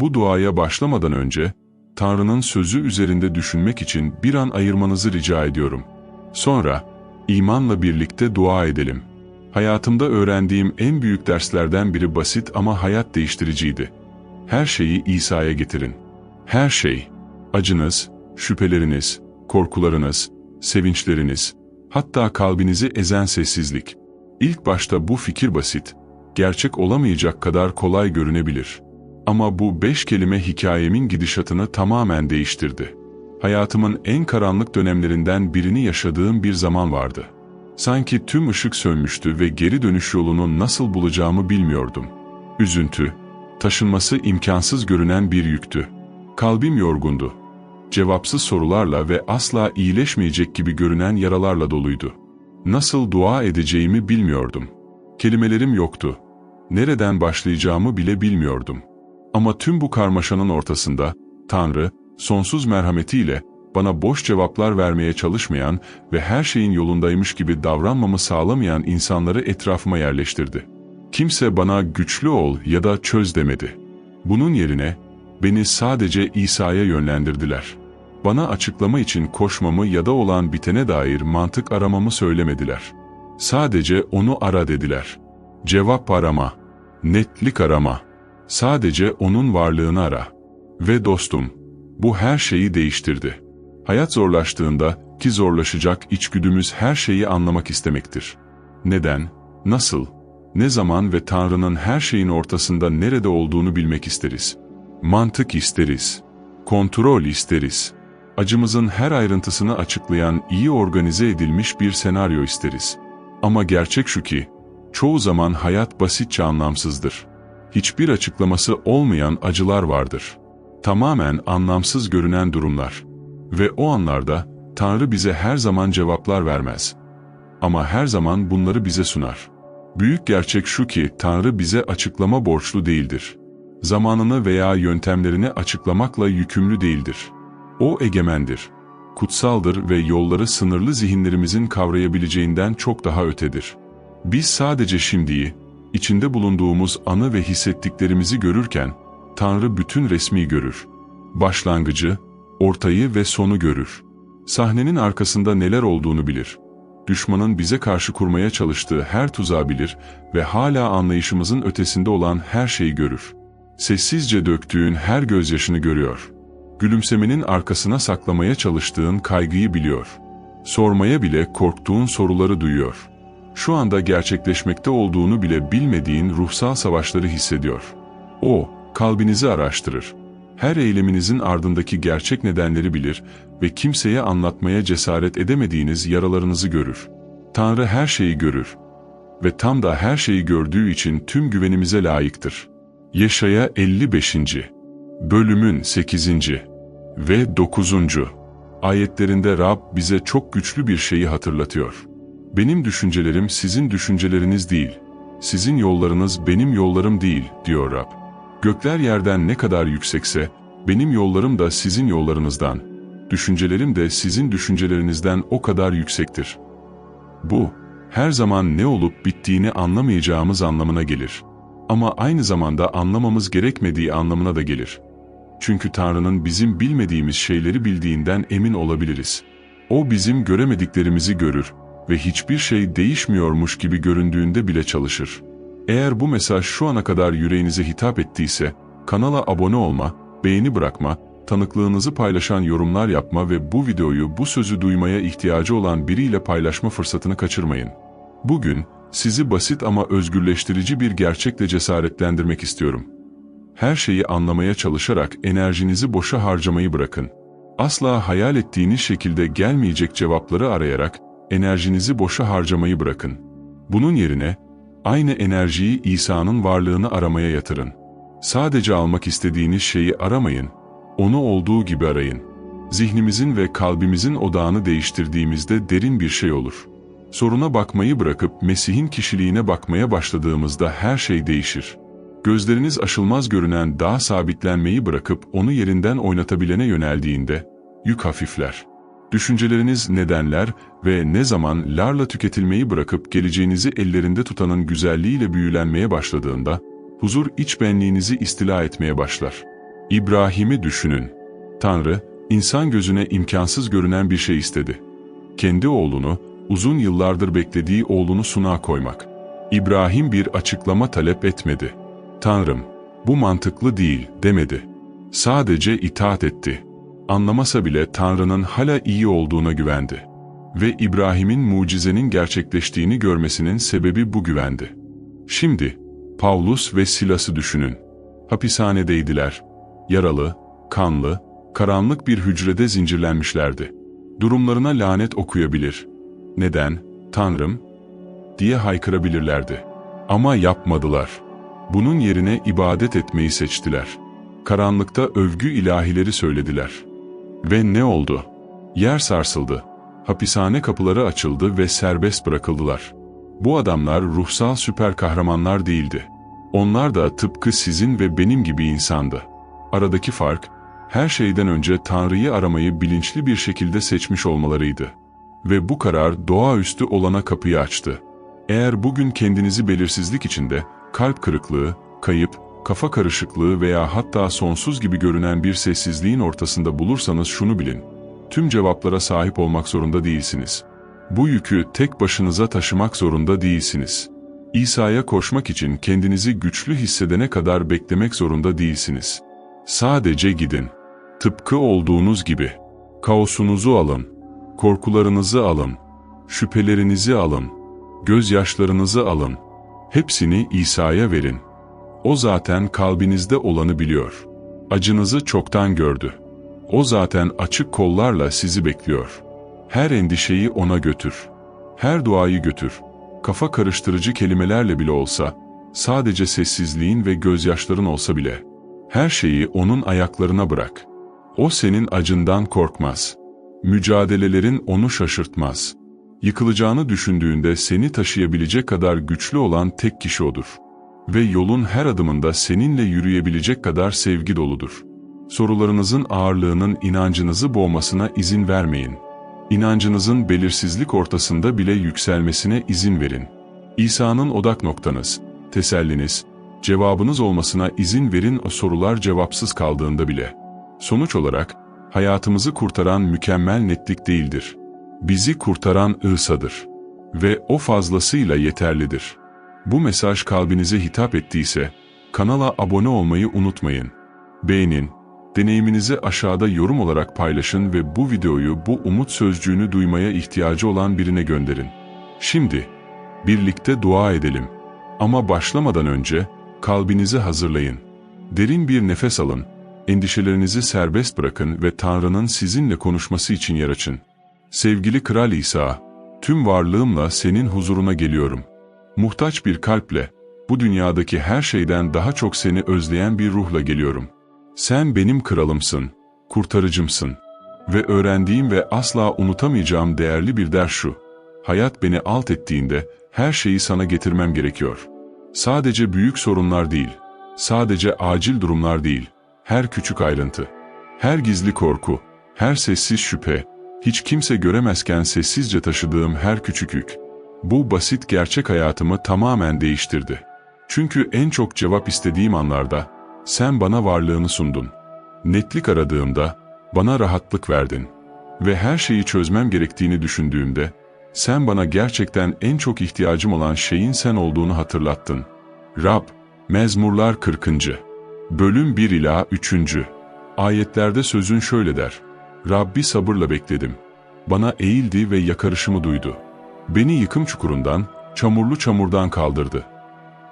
Bu duaya başlamadan önce, Tanrı'nın sözü üzerinde düşünmek için bir an ayırmanızı rica ediyorum. Sonra, imanla birlikte dua edelim. Hayatımda öğrendiğim en büyük derslerden biri basit ama hayat değiştiriciydi. Her şeyi İsa'ya getirin. Her şey, acınız, şüpheleriniz, korkularınız, sevinçleriniz, hatta kalbinizi ezen sessizlik. İlk başta bu fikir basit, gerçek olamayacak kadar kolay görünebilir. Ama bu beş kelime hikayemin gidişatını tamamen değiştirdi. Hayatımın en karanlık dönemlerinden birini yaşadığım bir zaman vardı. Sanki tüm ışık sönmüştü ve geri dönüş yolunu nasıl bulacağımı bilmiyordum. Üzüntü, taşınması imkansız görünen bir yüktü. Kalbim yorgundu. Cevapsız sorularla ve asla iyileşmeyecek gibi görünen yaralarla doluydu. Nasıl dua edeceğimi bilmiyordum. Kelimelerim yoktu. Nereden başlayacağımı bile bilmiyordum. Ama tüm bu karmaşanın ortasında Tanrı, sonsuz merhametiyle bana boş cevaplar vermeye çalışmayan ve her şeyin yolundaymış gibi davranmamı sağlamayan insanları etrafıma yerleştirdi. Kimse bana güçlü ol ya da çöz demedi. Bunun yerine beni sadece İsa'ya yönlendirdiler. Bana açıklama için koşmamı ya da olan bitene dair mantık aramamı söylemediler. Sadece onu ara dediler. Cevap arama, netlik arama. Sadece onun varlığını ara. Ve dostum, bu her şeyi değiştirdi. Hayat zorlaştığında ki zorlaşacak içgüdümüz her şeyi anlamak istemektir. Neden, nasıl, ne zaman ve Tanrı'nın her şeyin ortasında nerede olduğunu bilmek isteriz. Mantık isteriz. Kontrol isteriz. Acımızın her ayrıntısını açıklayan iyi organize edilmiş bir senaryo isteriz. Ama gerçek şu ki, çoğu zaman hayat basitçe anlamsızdır. Hiçbir açıklaması olmayan acılar vardır. Tamamen anlamsız görünen durumlar. Ve o anlarda Tanrı bize her zaman cevaplar vermez. Ama her zaman bunları bize sunar. Büyük gerçek şu ki Tanrı bize açıklama borçlu değildir. Zamanını veya yöntemlerini açıklamakla yükümlü değildir. O egemendir, kutsaldır ve yolları sınırlı zihinlerimizin kavrayabileceğinden çok daha ötedir. Biz sadece şimdiyi, içinde bulunduğumuz anı ve hissettiklerimizi görürken, Tanrı bütün resmi görür. Başlangıcı, ortayı ve sonu görür. Sahnenin arkasında neler olduğunu bilir. Düşmanın bize karşı kurmaya çalıştığı her tuzağı bilir ve hala anlayışımızın ötesinde olan her şeyi görür. Sessizce döktüğün her gözyaşını görüyor. Gülümsemenin arkasına saklamaya çalıştığın kaygıyı biliyor. Sormaya bile korktuğun soruları duyuyor. Şu anda gerçekleşmekte olduğunu bile bilmediğin ruhsal savaşları hissediyor. O, kalbinizi araştırır. Her eyleminizin ardındaki gerçek nedenleri bilir ve kimseye anlatmaya cesaret edemediğiniz yaralarınızı görür. Tanrı her şeyi görür ve tam da her şeyi gördüğü için tüm güvenimize layıktır. Yaşaya 55. Bölümün 8. ve 9. ayetlerinde Rab bize çok güçlü bir şeyi hatırlatıyor. Benim düşüncelerim sizin düşünceleriniz değil, sizin yollarınız benim yollarım değil, diyor Rab. Gökler yerden ne kadar yüksekse, benim yollarım da sizin yollarınızdan, düşüncelerim de sizin düşüncelerinizden o kadar yüksektir. Bu, her zaman ne olup bittiğini anlamayacağımız anlamına gelir. Ama aynı zamanda anlamamız gerekmediği anlamına da gelir. Çünkü Tanrı'nın bizim bilmediğimiz şeyleri bildiğinden emin olabiliriz. O bizim göremediklerimizi görür ve hiçbir şey değişmiyormuş gibi göründüğünde bile çalışır. Eğer bu mesaj şu ana kadar yüreğinize hitap ettiyse, kanala abone olma, beğeni bırakma, tanıklığınızı paylaşan yorumlar yapma ve bu videoyu bu sözü duymaya ihtiyacı olan biriyle paylaşma fırsatını kaçırmayın. Bugün, sizi basit ama özgürleştirici bir gerçekle cesaretlendirmek istiyorum. Her şeyi anlamaya çalışarak enerjinizi boşa harcamayı bırakın. Asla hayal ettiğiniz şekilde gelmeyecek cevapları arayarak enerjinizi boşa harcamayı bırakın. Bunun yerine aynı enerjiyi İsa'nın varlığını aramaya yatırın. Sadece almak istediğiniz şeyi aramayın, onu olduğu gibi arayın. Zihnimizin ve kalbimizin odağını değiştirdiğimizde derin bir şey olur. Soruna bakmayı bırakıp Mesih'in kişiliğine bakmaya başladığımızda her şey değişir. Gözleriniz aşılmaz görünen daha sabitlenmeyi bırakıp onu yerinden oynatabilene yöneldiğinde, yük hafifler. Düşünceleriniz nedenler ve ne zaman larla tüketilmeyi bırakıp geleceğinizi ellerinde tutanın güzelliğiyle büyülenmeye başladığında, huzur iç benliğinizi istila etmeye başlar. İbrahim'i düşünün. Tanrı, insan gözüne imkansız görünen bir şey istedi. Kendi oğlunu, uzun yıllardır beklediği oğlunu sunağa koymak. İbrahim bir açıklama talep etmedi. Tanrım, bu mantıklı değil demedi. Sadece itaat etti. Anlamasa bile Tanrı'nın hala iyi olduğuna güvendi. Ve İbrahim'in mucizenin gerçekleştiğini görmesinin sebebi bu güvendi. Şimdi, Paulus ve Silas'ı düşünün. Hapishanedeydiler. Yaralı, kanlı, karanlık bir hücrede zincirlenmişlerdi. Durumlarına lanet okuyabilir. Neden, Tanrım, diye haykırabilirlerdi. Ama yapmadılar. Bunun yerine ibadet etmeyi seçtiler. Karanlıkta övgü ilahileri söylediler. Ve ne oldu? Yer sarsıldı. Hapishane kapıları açıldı ve serbest bırakıldılar. Bu adamlar ruhsal süper kahramanlar değildi. Onlar da tıpkı sizin ve benim gibi insandı. Aradaki fark, her şeyden önce Tanrı'yı aramayı bilinçli bir şekilde seçmiş olmalarıydı. Ve bu karar doğaüstü olana kapıyı açtı. Eğer bugün kendinizi belirsizlik içinde, kalp kırıklığı, kayıp, kafa karışıklığı veya hatta sonsuz gibi görünen bir sessizliğin ortasında bulursanız şunu bilin. Tüm cevaplara sahip olmak zorunda değilsiniz. Bu yükü tek başınıza taşımak zorunda değilsiniz. İsa'ya koşmak için kendinizi güçlü hissedene kadar beklemek zorunda değilsiniz. Sadece gidin. Tıpkı olduğunuz gibi. Kaosunuzu alın. Korkularınızı alın. Şüphelerinizi alın. Gözyaşlarınızı alın. Hepsini İsa'ya verin. O zaten kalbinizde olanı biliyor. Acınızı çoktan gördü. O zaten açık kollarla sizi bekliyor. Her endişeyi ona götür. Her duayı götür. Kafa karıştırıcı kelimelerle bile olsa, sadece sessizliğin ve gözyaşların olsa bile, her şeyi onun ayaklarına bırak. O senin acından korkmaz. Mücadelelerin onu şaşırtmaz. Yıkılacağını düşündüğünde seni taşıyabilecek kadar güçlü olan tek kişi odur. Ve yolun her adımında seninle yürüyebilecek kadar sevgi doludur. Sorularınızın ağırlığının inancınızı boğmasına izin vermeyin. İnancınızın belirsizlik ortasında bile yükselmesine izin verin. İsa'nın odak noktanız, teselliniz, cevabınız olmasına izin verin o sorular cevapsız kaldığında bile. Sonuç olarak, hayatımızı kurtaran mükemmel netlik değildir. Bizi kurtaran ısadır. Ve o fazlasıyla yeterlidir. Bu mesaj kalbinize hitap ettiyse, kanala abone olmayı unutmayın. Beğenin, deneyiminizi aşağıda yorum olarak paylaşın ve bu videoyu bu umut sözcüğünü duymaya ihtiyacı olan birine gönderin. Şimdi, birlikte dua edelim. Ama başlamadan önce, kalbinizi hazırlayın. Derin bir nefes alın, endişelerinizi serbest bırakın ve Tanrı'nın sizinle konuşması için yer açın. Sevgili Kral İsa, tüm varlığımla senin huzuruna geliyorum. Muhtaç bir kalple, bu dünyadaki her şeyden daha çok seni özleyen bir ruhla geliyorum. Sen benim kralımsın, kurtarıcımsın. Ve öğrendiğim ve asla unutamayacağım değerli bir ders şu. Hayat beni alt ettiğinde her şeyi sana getirmem gerekiyor. Sadece büyük sorunlar değil, sadece acil durumlar değil, her küçük ayrıntı, her gizli korku, her sessiz şüphe, hiç kimse göremezken sessizce taşıdığım her küçük yük. Bu basit gerçek hayatımı tamamen değiştirdi. Çünkü en çok cevap istediğim anlarda, sen bana varlığını sundun. Netlik aradığımda, bana rahatlık verdin. Ve her şeyi çözmem gerektiğini düşündüğümde, sen bana gerçekten en çok ihtiyacım olan şeyin sen olduğunu hatırlattın. Rab, Mezmurlar 40. Bölüm 1 ila 3. Ayetlerde sözün şöyle der. Rabbi sabırla bekledim. Bana eğildi ve yakarışımı duydu. Beni yıkım çukurundan, çamurlu çamurdan kaldırdı.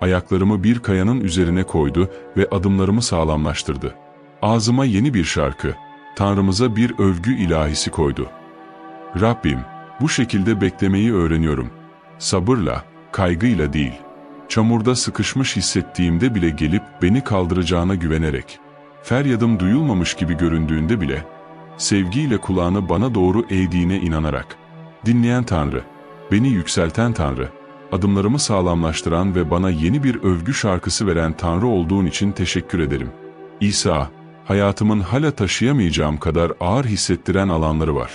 Ayaklarımı bir kayanın üzerine koydu ve adımlarımı sağlamlaştırdı. Ağzıma yeni bir şarkı, Tanrımıza bir övgü ilahisi koydu. Rabbim, bu şekilde beklemeyi öğreniyorum. Sabırla, kaygıyla değil. Çamurda sıkışmış hissettiğimde bile gelip beni kaldıracağına güvenerek. Feryadım duyulmamış gibi göründüğünde bile, sevgiyle kulağını bana doğru eğdiğine inanarak. Dinleyen Tanrı, beni yükselten Tanrı, adımlarımı sağlamlaştıran ve bana yeni bir övgü şarkısı veren Tanrı olduğun için teşekkür ederim. İsa, hayatımın hala taşıyamayacağım kadar ağır hissettiren alanları var.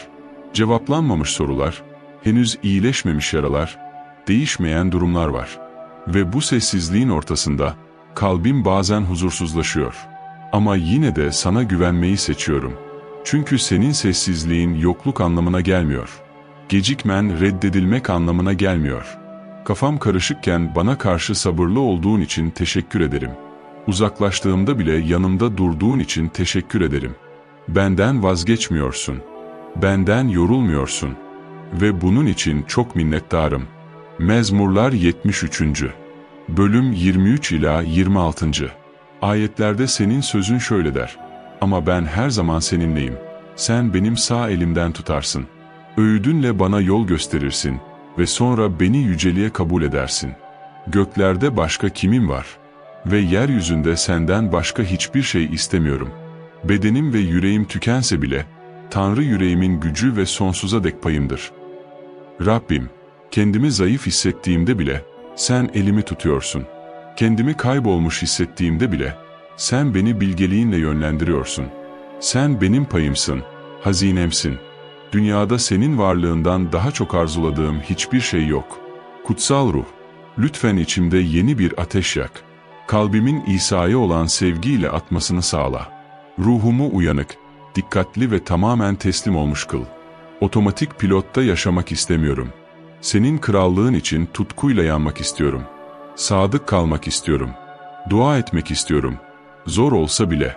Cevaplanmamış sorular, henüz iyileşmemiş yaralar, değişmeyen durumlar var. Ve bu sessizliğin ortasında, kalbim bazen huzursuzlaşıyor. Ama yine de sana güvenmeyi seçiyorum. Çünkü senin sessizliğin yokluk anlamına gelmiyor. Gecikmen reddedilmek anlamına gelmiyor. Kafam karışıkken bana karşı sabırlı olduğun için teşekkür ederim. Uzaklaştığımda bile yanımda durduğun için teşekkür ederim. Benden vazgeçmiyorsun. Benden yorulmuyorsun. Ve bunun için çok minnettarım. Mezmurlar 73. Bölüm 23 ila 26. Ayetlerde senin sözün şöyle der. Ama ben her zaman seninleyim. Sen benim sağ elimden tutarsın. Öğüdünle bana yol gösterirsin ve sonra beni yüceliğe kabul edersin. Göklerde başka kimim var? Ve yeryüzünde senden başka hiçbir şey istemiyorum. Bedenim ve yüreğim tükense bile, Tanrı yüreğimin gücü ve sonsuza dek payımdır. Rabbim, kendimi zayıf hissettiğimde bile, sen elimi tutuyorsun. Kendimi kaybolmuş hissettiğimde bile, sen beni bilgeliğinle yönlendiriyorsun. Sen benim payımsın, hazinemsin. Dünyada senin varlığından daha çok arzuladığım hiçbir şey yok. Kutsal ruh, lütfen içimde yeni bir ateş yak. Kalbimin İsa'ya olan sevgiyle atmasını sağla. Ruhumu uyanık, dikkatli ve tamamen teslim olmuş kıl. Otomatik pilotta yaşamak istemiyorum. Senin krallığın için tutkuyla yanmak istiyorum. Sadık kalmak istiyorum. Dua etmek istiyorum. Zor olsa bile.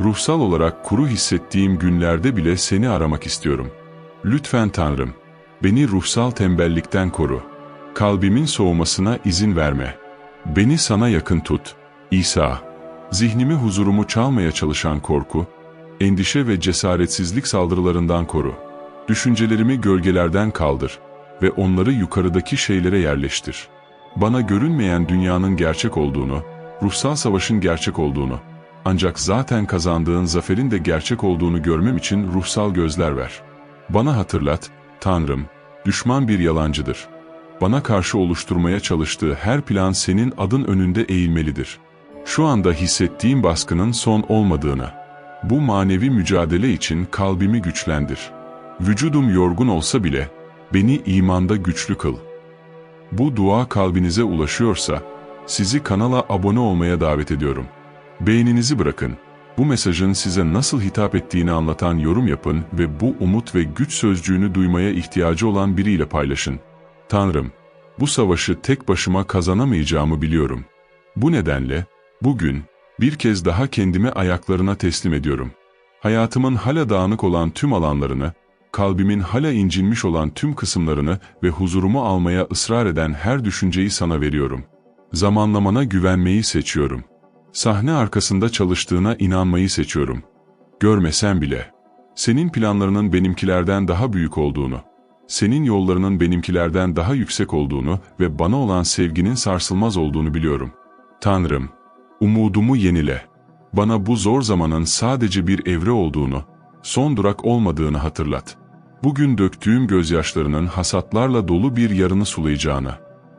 Ruhsal olarak kuru hissettiğim günlerde bile seni aramak istiyorum. Lütfen Tanrım, beni ruhsal tembellikten koru. Kalbimin soğumasına izin verme. Beni sana yakın tut. İsa, zihnimi huzurumu çalmaya çalışan korku, endişe ve cesaretsizlik saldırılarından koru. Düşüncelerimi gölgelerden kaldır ve onları yukarıdaki şeylere yerleştir. Bana görünmeyen dünyanın gerçek olduğunu, ruhsal savaşın gerçek olduğunu, ancak zaten kazandığın zaferin de gerçek olduğunu görmem için ruhsal gözler ver. Bana hatırlat, Tanrım, düşman bir yalancıdır. Bana karşı oluşturmaya çalıştığı her plan senin adın önünde eğilmelidir. Şu anda hissettiğim baskının son olmadığını, bu manevi mücadele için kalbimi güçlendir. Vücudum yorgun olsa bile, beni imanda güçlü kıl. Bu dua kalbinize ulaşıyorsa, sizi kanala abone olmaya davet ediyorum. Beğeninizi bırakın. Bu mesajın size nasıl hitap ettiğini anlatan yorum yapın ve bu umut ve güç sözcüğünü duymaya ihtiyacı olan biriyle paylaşın. Tanrım, bu savaşı tek başıma kazanamayacağımı biliyorum. Bu nedenle, bugün, bir kez daha kendimi ayaklarına teslim ediyorum. Hayatımın hala dağınık olan tüm alanlarını, kalbimin hala incinmiş olan tüm kısımlarını ve huzurumu almaya ısrar eden her düşünceyi sana veriyorum. Zamanlamana güvenmeyi seçiyorum. Sahne arkasında çalıştığına inanmayı seçiyorum. Görmesem bile. Senin planlarının benimkilerden daha büyük olduğunu, senin yollarının benimkilerden daha yüksek olduğunu ve bana olan sevginin sarsılmaz olduğunu biliyorum. Tanrım, umudumu yenile. Bana bu zor zamanın sadece bir evre olduğunu, son durak olmadığını hatırlat. Bugün döktüğüm gözyaşlarının hasatlarla dolu bir yarını sulayacağını,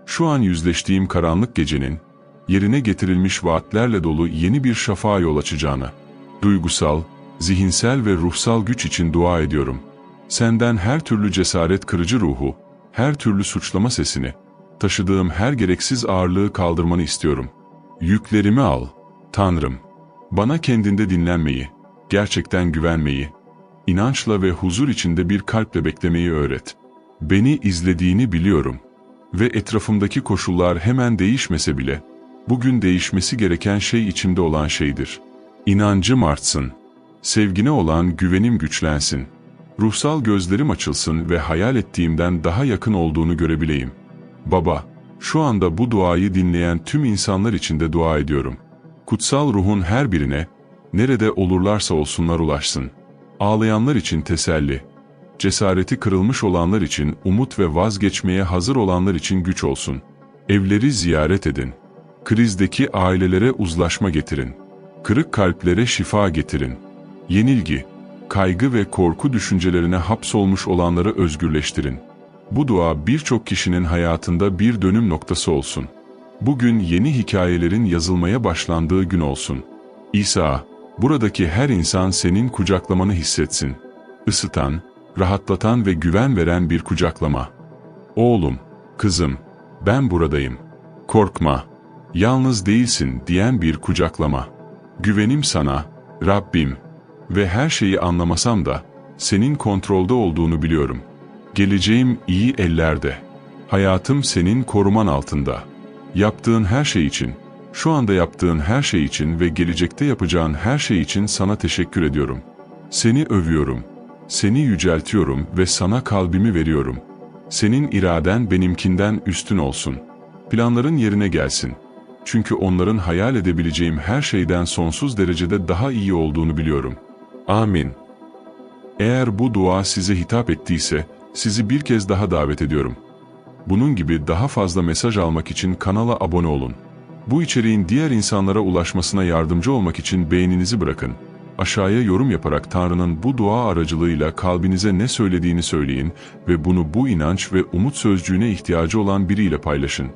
şu an yüzleştiğim karanlık gecenin, yerine getirilmiş vaatlerle dolu yeni bir şafağa yol açacağını, duygusal, zihinsel ve ruhsal güç için dua ediyorum. Senden her türlü cesaret kırıcı ruhu, her türlü suçlama sesini, taşıdığım her gereksiz ağırlığı kaldırmanı istiyorum. Yüklerimi al, Tanrım. Bana kendinde dinlenmeyi, gerçekten güvenmeyi, inançla ve huzur içinde bir kalple beklemeyi öğret. Beni izlediğini biliyorum ve etrafımdaki koşullar hemen değişmese bile, bugün değişmesi gereken şey içimde olan şeydir. İnancım artsın, sevgine olan güvenim güçlensin, ruhsal gözlerim açılsın ve hayal ettiğimden daha yakın olduğunu görebileyim. Baba, şu anda bu duayı dinleyen tüm insanlar için de dua ediyorum. Kutsal ruhun her birine, nerede olurlarsa olsunlar ulaşsın. Ağlayanlar için teselli, cesareti kırılmış olanlar için umut ve vazgeçmeye hazır olanlar için güç olsun. Evleri ziyaret edin. Krizdeki ailelere uzlaşma getirin. Kırık kalplere şifa getirin. Yenilgi, kaygı ve korku düşüncelerine hapsolmuş olanları özgürleştirin. Bu dua birçok kişinin hayatında bir dönüm noktası olsun. Bugün yeni hikayelerin yazılmaya başlandığı gün olsun. İsa, buradaki her insan senin kucaklamanı hissetsin. Isıtan, rahatlatan ve güven veren bir kucaklama. Oğlum, kızım, ben buradayım. Korkma, yalnız değilsin diyen bir kucaklama. Güvenim sana, Rabbim ve her şeyi anlamasam da senin kontrolde olduğunu biliyorum. Geleceğim iyi ellerde. Hayatım senin koruman altında. Yaptığın her şey için, şu anda yaptığın her şey için ve gelecekte yapacağın her şey için sana teşekkür ediyorum. Seni övüyorum. Seni yüceltiyorum ve sana kalbimi veriyorum. Senin iraden benimkinden üstün olsun. Planların yerine gelsin. Çünkü onların hayal edebileceğim her şeyden sonsuz derecede daha iyi olduğunu biliyorum. Amin. Eğer bu dua size hitap ettiyse, sizi bir kez daha davet ediyorum. Bunun gibi daha fazla mesaj almak için kanala abone olun. Bu içeriğin diğer insanlara ulaşmasına yardımcı olmak için beğeninizi bırakın. Aşağıya yorum yaparak Tanrı'nın bu dua aracılığıyla kalbinize ne söylediğini söyleyin ve bunu bu inanç ve umut sözcüğüne ihtiyacı olan biriyle paylaşın.